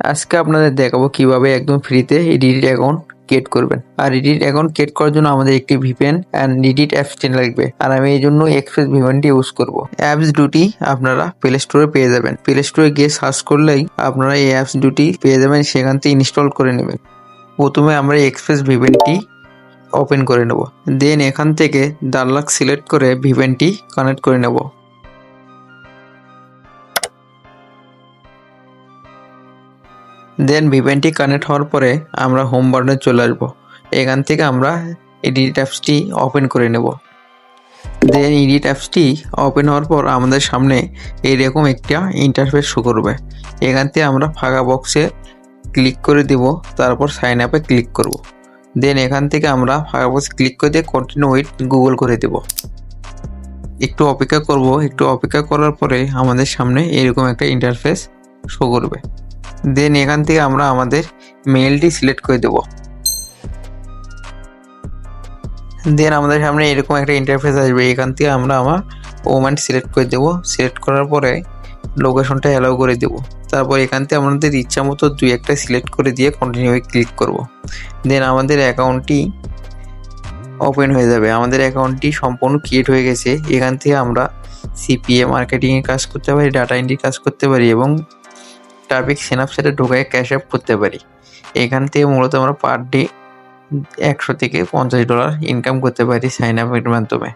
আজকে আপনাদের দেখাবো কীভাবে একদম ফ্রিতে এডিট অ্যাকাউন্ট ক্রিয়েট করবেন। আর এডিট অ্যাকাউন্ট ক্রিয়েট করার জন্য আমাদের একটি ভিপিএন অ্যান্ড এডিট অ্যাপস লাগবে। আর আমি এই জন্য এক্সপ্রেস ভিপিএনটি ইউজ করব। অ্যাপস দুটি আপনারা প্লে স্টোরে পেয়ে যাবেন। প্লে স্টোরে গিয়ে সার্চ করলেই আপনারা এই অ্যাপস দুটি পেয়ে যাবেন, সেখান থেকে ইনস্টল করে নেবেন। প্রথমে আমরা এক্সপ্রেস ভিপিএনটি ওপেন করে নেব। দেন এখান থেকে ডানলাক সিলেক্ট করে ভিপিএনটি কানেক্ট করে নেব। দেন ভিভেনটি কানেক্ট হওয়ার পরে আমরা হোম বাটনে চলে আসব। এখান থেকে আমরা এডিট অ্যাপসটি ওপেন করে নেব। দেন এডিট অ্যাপসটি ওপেন হওয়ার পর আমাদের সামনে এইরকম একটা ইন্টারফেস শো করবে। এখান থেকে আমরা ফাঁকা বক্সে ক্লিক করে দেব, তারপর সাইন আপে ক্লিক করব। দেন এখান থেকে আমরা ফাঁকা বক্সে ক্লিক করে দিয়ে কন্টিনিউ উইথ গুগল করে দেব। একটু অপেক্ষা করব, একটু অপেক্ষা করার পরে আমাদের সামনে এরকম একটা ইন্টারফেস শো করবে। দেন এখান থেকে আমরা আমাদের মেলটি সিলেক্ট করে দেব। দেন আমাদের সামনে এরকম একটা ইন্টারফেস আসবে। এখান থেকে আমরা আমার ওমেন্ট সিলেক্ট করে দেব। সিলেক্ট করার পরে লোকেশনটা অ্যালাউ করে দেব। তারপর এখান থেকে আমাদের ইচ্ছা মতো দুই একটা সিলেক্ট করে দিয়ে কন্টিনিউ ক্লিক করব। দেন আমাদের অ্যাকাউন্টটি ওপেন হয়ে যাবে। আমাদের অ্যাকাউন্টটি সম্পূর্ণ ক্রিয়েট হয়ে গেছে। এখান থেকে আমরা সিপিএ মার্কেটিংয়ের কাজ করতে পারি ডাটা এন্ট্রির কাজ করতে পারি এবং ট্রাফিক স্ন্যাপচ্যাটে ঢোকায় ক্যাশ অ্যাপ করতে পারি। এখান থেকে মূলত আমরা পার ডে একশো থেকে পঞ্চাশ ডলার ইনকাম করতে পারি সাইন আপের মাধ্যমে।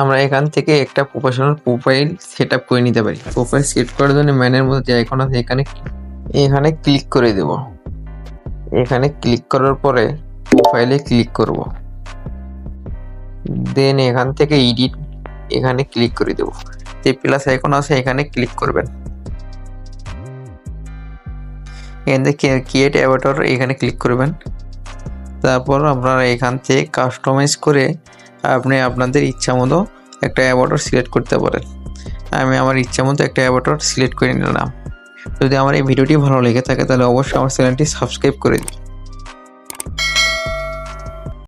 আমরা এখান থেকে একটা প্রফেশনাল প্রোফাইল সেট আপ করে নিতে পারি। প্রোফাইল সেট করার জন্য ম্যানের মধ্যে আইকন আছে এখানে এখানে ক্লিক করে দেব। এখানে ক্লিক করার পরে প্রোফাইলে ক্লিক করব। দেন এখান থেকে এডিট এখানে ক্লিক করে দেব। যে প্লাস আইকন আছে এখানে ক্লিক করবেন। এখান থেকে ক্রিয়েট অ্যাভাটার এখানে ক্লিক করবেন। তারপর আপনারা এখান থেকে কাস্টমাইজ করে আপনি আপনাদের ইচ্ছা মতো একটা অ্যাভাটার সিলেক্ট করতে পারেন। আমি আমার ইচ্ছা মতো একটা অ্যাভাটার সিলেক্ট করে নিলাম। যদি আমার এই ভিডিওটি ভালো লেগে থাকে তাহলে অবশ্যই আমার চ্যানেলটি সাবস্ক্রাইব করে দিন।